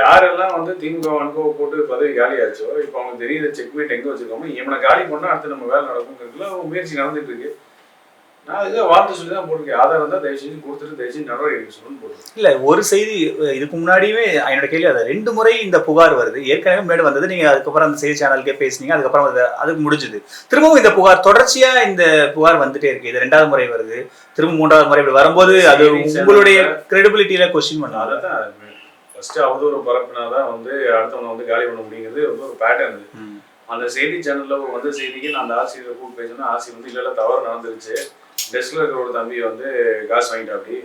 யாரெல்லாம் வந்து திமுக அனுகோ போட்டு பதவி காலியாச்சோ இப்போ அவங்க தெரியுத செக்மேட் எங்க வச்சிருக்கோமோ இவனை காலி பண்ணா அடுத்து நம்ம வேலை நடக்குங்கிறதுல முயற்சி நடந்துட்டு இருக்கு. நான் அதுக்கு வாழ்த்து சொல்லி தான் போட்டிருக்கேன். ஆதாரம் தான் தயவு செஞ்சு கொடுத்துட்டு தயவு செஞ்சு நடவடிக்கை எடுக்க சொல்லணும்னு போட்டிருக்கேன். இல்ல ஒரு செய்தி இதுக்கு முன்னாடியுமே என்னோட கேள்வி அது ரெண்டு முறை இந்த புகார் வருது. ஏற்கனவே முன்னாடி வந்தது. நீங்க அதுக்கப்புறம் அந்த செய்தி சேனலுக்கே பேசுனீங்க. அதுக்கப்புறம் அது அதுக்கு முடிஞ்சுது. திரும்பவும் இந்த புகார் தொடர்ச்சியா இந்த புகார் வந்துட்டே இருக்கு. இது ரெண்டாவது முறை வருது. திரும்ப மூன்றாவது முறை இப்படி வரும்போது அது உங்களுடைய கிரெடிபிலிட்டியில கொஸ்டின் பண்ணாது அதை தான் ஃபர்ஸ்ட் அவதூறு பரப்புனாதான் வந்து அடுத்தவங்க வந்து காலி பண்ண முடியுங்கிறது வந்து ஒரு பேட்டர்ன் அந்த செய்தி சேனல்ல வந்து வந்த செய்திக்கு நான் அந்த ஆசிரியரை கூப்பிட்டு பேசினா ஆசி வந்து இல்லை தவறு நடந்துருச்சு. டெஸ்க்ல இருக்கிற ஒரு தம்பி வந்து காசு வாங்கிட்டா அப்படி.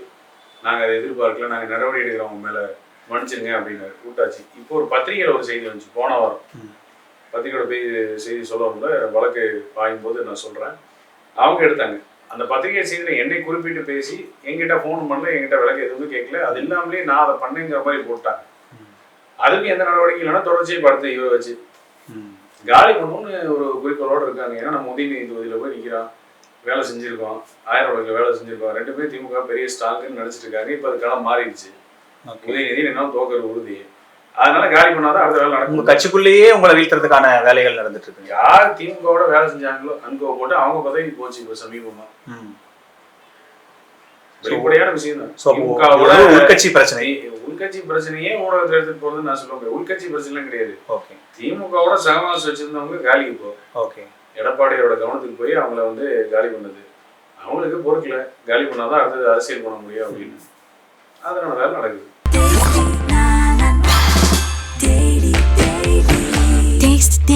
நாங்கள் அதை எதிர்பார்க்கல. நாங்கள் நடவடிக்கை எடுக்கிறோம். அவங்க மேலே மன்னிச்சிருங்க அப்படின்னாரு. கூட்டாச்சு இப்போ ஒரு பத்திரிகையில் ஒரு செய்தி வந்துச்சு. போன வாரம். பத்திரிகையோட போய் செய்தி சொல்லவும்ல வழக்கு வாங்கும்போது நான் சொல்கிறேன் அவங்க எடுத்தாங்க. அந்த பத்திரிகை செய்தியில என்னை குறிப்பிட்டு பேசி என்கிட்ட ஃபோன் பண்ணல என்கிட்ட விளக்கு எதுவுமே கேட்கல. அது இல்லாமலே நான் அதை பண்ணேங்கிற மாதிரி போட்டாங்க. அதுக்கு எந்த நடவடிக்கை இல்லைன்னா தொடர்ச்சியை படுத்து இவ வச்சு. காலி பண்ணணும்னு ஒரு குறிக்கோளோட இருக்காங்க. ஏன்னா நம்ம உதயநிதி தொகுதியில போய் நிக்கிறோம் வேலை செஞ்சிருக்கோம் ஆயிரம் ரூபாய்க்கு வேலை செஞ்சிருக்கோம் ரெண்டு பேரும் திமுக பெரிய ஸ்ட்ராங்குன்னு நினைச்சிட்டு இருக்காங்க. இப்போ அது களம் மாறிடுச்சு உதயநிதி என்ன தோக்கர் உறுதி. அதனால காலி பண்ணாதான் அடுத்த வேலை உங்க நடக்கும் கட்சிக்குள்ளேயே உங்களை வீழ்த்துறதுக்கான வேலைகள் நடந்துட்டு இருக்கு. யார் திமுகவோட வேலை செஞ்சாங்களோ அனுகோ போட்டு அவங்க பதவி போச்சு இப்போ சமீபமா. வெளிப்படையான விஷயம் தான். உள்கட்சி பிரச்சனை. உள்கட்சி பிரச்சனையே ஊடகத்தில் எடுத்துட்டு போறது நான் சொல்ல முடியாது. உள்கட்சி பிரச்சனை கிடையாது. ஓகே. திமுகவோட சகவாசம் வச்சிருந்தவங்க காலி இப்போ. ஓகே. எடப்பாடியோட கவனத்துக்கு போய் அவங்கள வந்து காலி பண்ணுது. அவங்களுக்கு பொறுக்கல. காலி பண்ணாதான் அடுத்தது அரசியல் பண்ண முடியும் அப்படின்னு. அதனால வேலை நடக்குது.